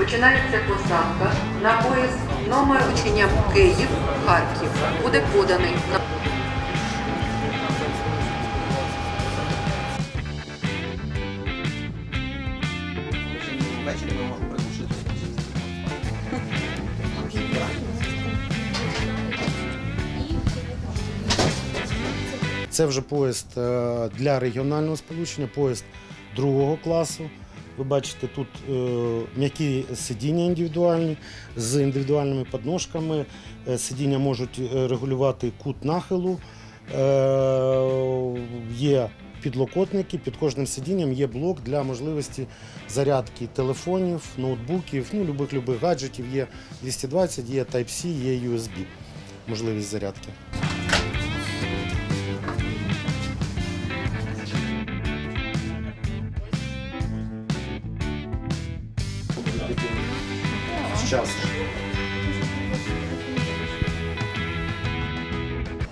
Починається посадка на поїзд номер учення Київ, Харків. Буде поданий на Ввечері ми. Це вже поїзд е, для регіонального сполучення, поїзд другого класу. Ви бачите, тут е, м'які сидіння індивідуальні з індивідуальними подножками. Е, Сидіння можуть е, регулювати кут нахилу. Є підлокотники, під кожним сидінням є блок для можливості зарядки телефонів, ноутбуків, ну, любих любих гаджетів. Є 220, є Type-C, є USB. Можливість зарядки. Зараз.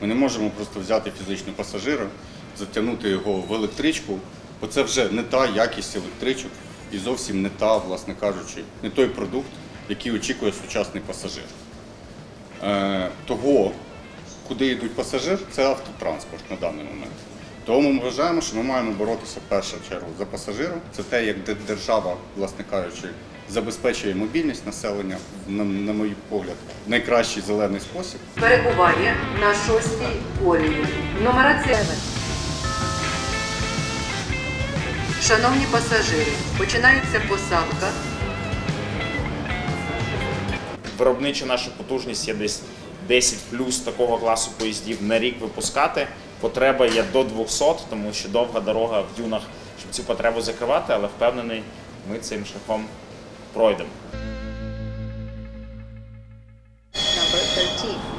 Ми не можемо просто взяти фізичного пасажира, затягнути його в електричку, бо це вже не та якість електричок і зовсім не та, власне кажучи, не той продукт, який очікує сучасний пасажир. Е, того, куди йдуть пасажир, це автотранспорт на даний момент. Тому ми вважаємо, що ми маємо боротися в першу чергу за пасажира. Це те, як держава, власне кажучи, забезпечує мобільність населення, на, на мій погляд, в найкращий зелений спосіб. перебуває на шостій колії. Нумерація. Шановні пасажири, починається посадка. Виробнича наша потужність є десь 10 плюс такого класу поїздів на рік випускати. Потреба є до 200, тому що довга дорога в дюнах, щоб цю потребу закривати, але впевнений, ми цим шляхом пройдемо. Number 13.